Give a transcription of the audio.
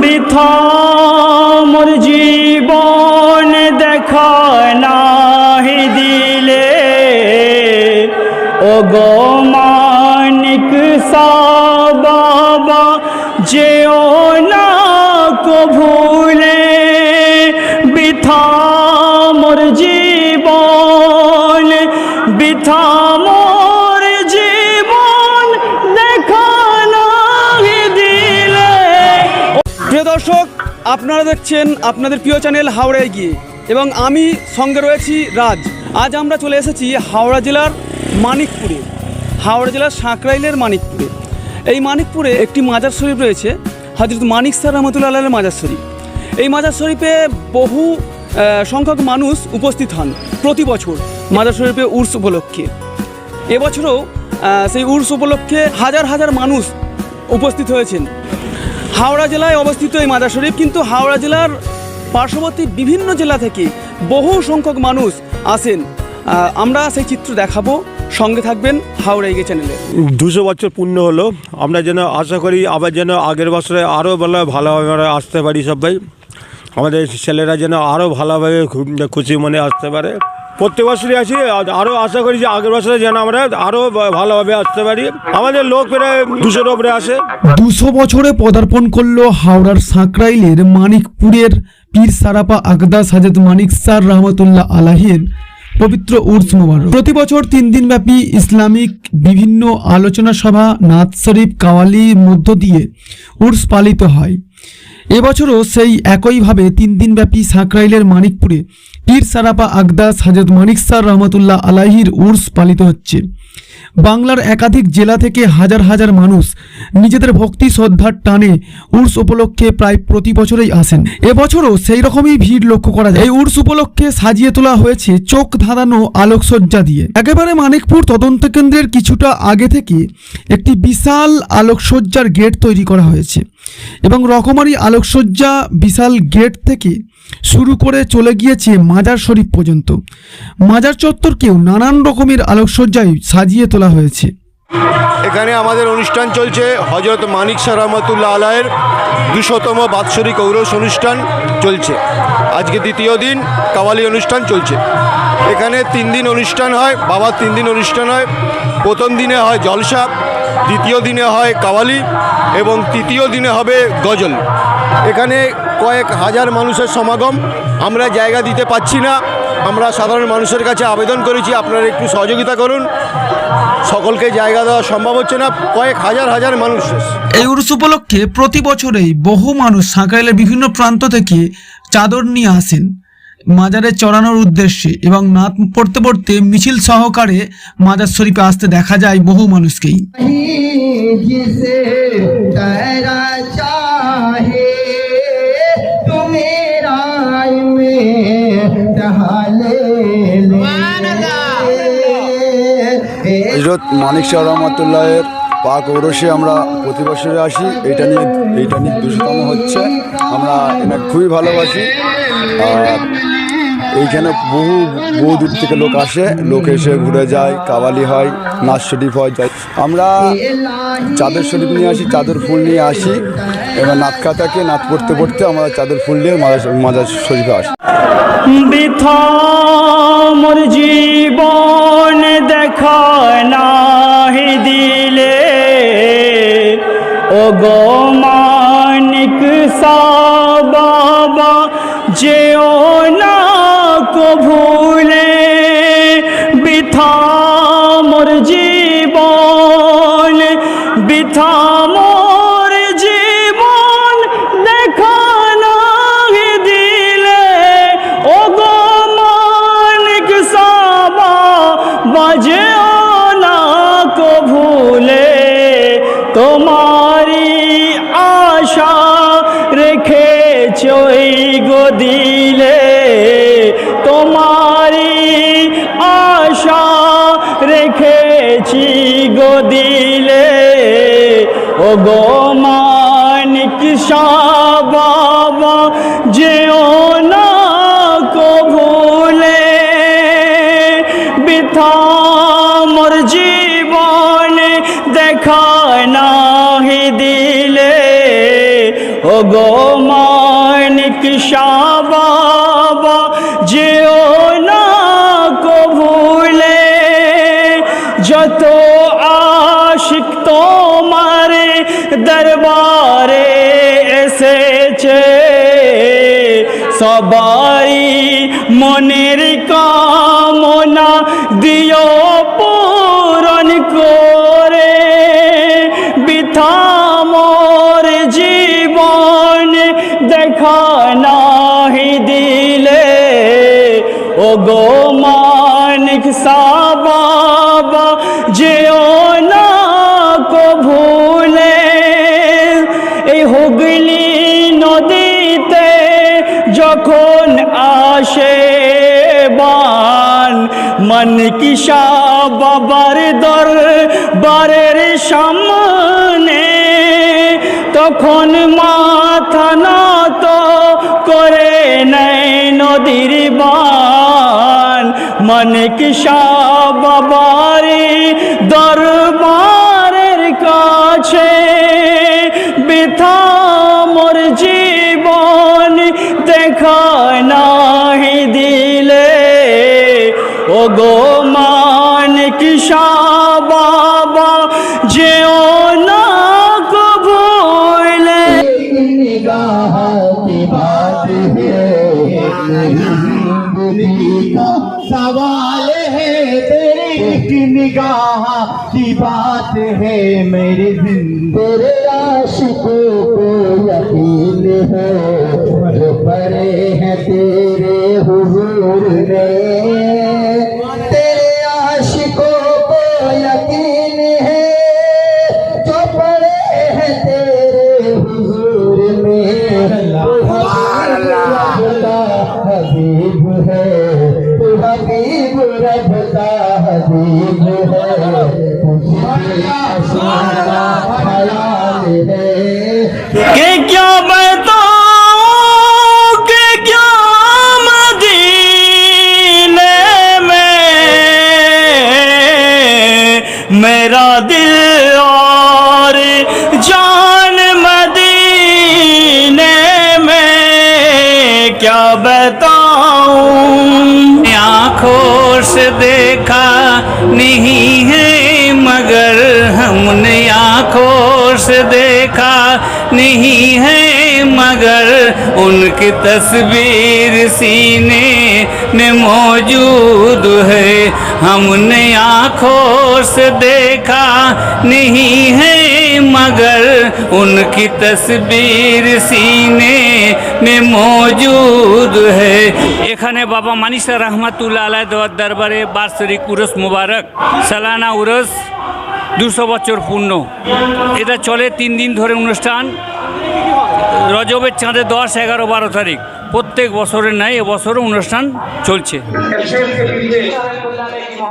বৃথা মোর জীবন দেখা নাহি দিলে। ও গো মানিক বাবা যেও না কো আপনারা দেখছেন আপনাদের প্রিয় চ্যানেল হাওড়ায় গিয়ে। এবং আমি সঙ্গে রয়েছি রাজ। আজ আমরা চলে এসেছি হাওড়া জেলার মানিকপুরে। হাওড়া জেলার সাঁকরাইলের মানিকপুরে। এই মানিকপুরে একটি মাজার শরীফ রয়েছে হজরত মানিক স্যার রহমতুল্লাহ আল্লাহের মাজার শরীফ। এই মাজার শরীফে বহু সংখ্যক মানুষ উপস্থিত হন প্রতি বছর মাজার শরীফে উর্স উপলক্ষে। এবছরও সেই উর্স উপলক্ষে হাজার হাজার মানুষ উপস্থিত হয়েছেন। হাওড়া জেলায় অবস্থিত এই মাদার শরীফ, কিন্তু হাওড়া জেলার পার্শ্ববর্তী বিভিন্ন জেলা থেকে বহু সংখ্যক মানুষ আসেন। আমরা সেই চিত্র দেখাবো। সঙ্গে থাকবেন হাওড়া এগিয়ে চ্যানেলে। দুশো বছর পূর্ণ হলো। আমরা যেন আশা করি আবার যেন আগের বছরে আরও ভালো ভালোভাবে আসতে পারি সবাই। আমাদের ছেলেরা যেন আরও ভালোভাবে খুশি মনে আসতে পারে। প্রত্যেক বছরই আসি আরও আশা করি যে আগের বছরে যেন আমরা আরও ভালোভাবে আসতে পারি। আমাদের লোক প্রায় দুশোর ওপরে আসে। দুশো বছরে পদার্পণ করল হাওড়ার সাঁকরাইলের মানিকপুরের পীর সারাপা আকদাস সাজেদ মানিক স্যার রহমতুল্লাহ আলাহির পবিত্র উর্স মোবারক। প্রতি বছর তিন দিনব্যাপী ইসলামিক বিভিন্ন আলোচনা সভা নাথ শরীফ কাওয়ালির মধ্য দিয়ে উর্স পালিত হয়। এবছরও সেই একইভাবে তিন দিনব্যাপী সাঁকরাইলের মানিকপুরে পীর সারাপা আগদাস হাজরত মানিক সার রহমতুল্লাহ আলাহির উর্স পালিত হচ্ছে। বাংলার একাধিক জেলা থেকে হাজার হাজার মানুষ নিজেদের ভক্তি শ্রদ্ধার টানে উর্স উপলক্ষে প্রায় প্রতি বছরেই আসেন। এবছরও সেই রকমই ভিড় লক্ষ্য করা যায়। এই উর্স উপলক্ষে সাজিয়ে তোলা হয়েছে চোখ ধাঁধানো আলোকসজ্জা দিয়ে। একেবারে মানিকপুর তদন্ত কেন্দ্রের কিছুটা আগে থেকে একটি বিশাল আলোকসজ্জার গেট তৈরি করা হয়েছে এবং রকমারি আলোকসজ্জা বিশাল গেট থেকে শুরু করে চলে গিয়েছে মাজার শরীফ পর্যন্ত। মাজার চত্বরকেও নানান রকমের আলোকসজ্জায় সাজিয়ে তোলা হয়েছে। এখানে আমাদের অনুষ্ঠান চলছে হজরত মানিক সারহমতুল্লাহ আলায়ের দুশতম বাৎসরিক ঔরস অনুষ্ঠান চলছে। আজকে দ্বিতীয় দিন কাওয়ালি অনুষ্ঠান চলছে। এখানে তিন দিন অনুষ্ঠান হয়, বাবার তিন দিন অনুষ্ঠান হয়। প্রথম দিনে হয় জলসা, দ্বিতীয় দিনে হয় কাওয়ালি এবং তৃতীয় দিনে হবে গজল। এখানে কয়েক হাজার মানুষের সমাগম, আমরা জায়গা দিতে পাচ্ছি না। আমরা সাধারণ মানুষের কাছে আবেদন করেছি, আপনারা একটু সহযোগিতা করুন। সকলকে জায়গা দেওয়া সম্ভব হচ্ছে না, কয়েক হাজার হাজার মানুষ। এই উরুস উপলক্ষে প্রতি বছরেই বহু মানুষ সাঁকরাইলের বিভিন্ন প্রান্ত থেকে চাদর নিয়ে আসেন। মাজারে চড়ানোর উদ্দেশ্যে এবং নাত পড়তে পড়তে মিছিল সহকারে মাজার শরীফে আসতে দেখা যায় বহু মানুষকেই। মানিক শাহ রহমতুল্লাহের পাক ঔরসে আমরা প্রতি বছরে আসি এটা নিয়ে, এইটা নিয়ে দুশোতম হচ্ছে। আমরা এনাকে খুবই ভালোবাসি। আর এইখানে বহু বহু দূর থেকে লোক আসে। লোক এসে ঘুরে যায় কাওয়ালি হয়, নাচ শরীফ হয় যায় আমরা চাদর শরীফ নিয়ে আসি, চাদর ফুল নিয়ে আসি। এবার নাত খাতাকে, নাচ পড়তে পড়তে আমরা চাদর ফুল নিয়ে মাদার মাদার শরীফে আসি। মোর জীবন দেখা নাহি দিলে। ও গো মানিক বাবা যেও না কো ভুলে বিথা মোর জীবন বৃথা গো মানিক বাবা যেও না কো ভুলে বৃথা মোর জীবন দেখা নাহি দিলে। ও গো মানিক বাবা সবাই মনের কামনা দিও পূরণ করে। বিথা মোর জীবন দেখা নাহি দিলে। ও গো মানিক সা যখন আসে বান, মন কিসা বাবার দর বারের সামনে, তখন মাথা নত করে নেয় নদীর বান। মন কিসা বাবার দরবারের দেখা নাহি দিলে ও গো মান কিষা বাবা যেও না কবুলে की सवाल है तेरी, एक निगाह की बात है मेरी तेरे आशिकों को यकीन है, जो परे हैं तेरे हुजूर में। तू हबीब रबता हबीब है तुझे हसीना ख्याल है के क्या बताऊं आँखों से देखा नहीं है मगर हमने आँखों से देखा नहीं है। उनकी तस्वीर सीने में मौजूद है हमने आंखों से देखा नहीं है मगर उनकी तस्वीर सीने में মজুদ है এখানে বাবা মানিসা রহমাতুল্লাহ আলাহ দেওয়ার দরবারে বার্ষিক উরস মুবারক সালানা উরস দুশো বছর পূর্ণ এটা চলে তিন দিন ধরে অনুষ্ঠান রজবের চাঁদে দশ এগারো বারো তারিখ। প্রত্যেক বছরের ন্যায় এবছরও অনুষ্ঠান চলছে।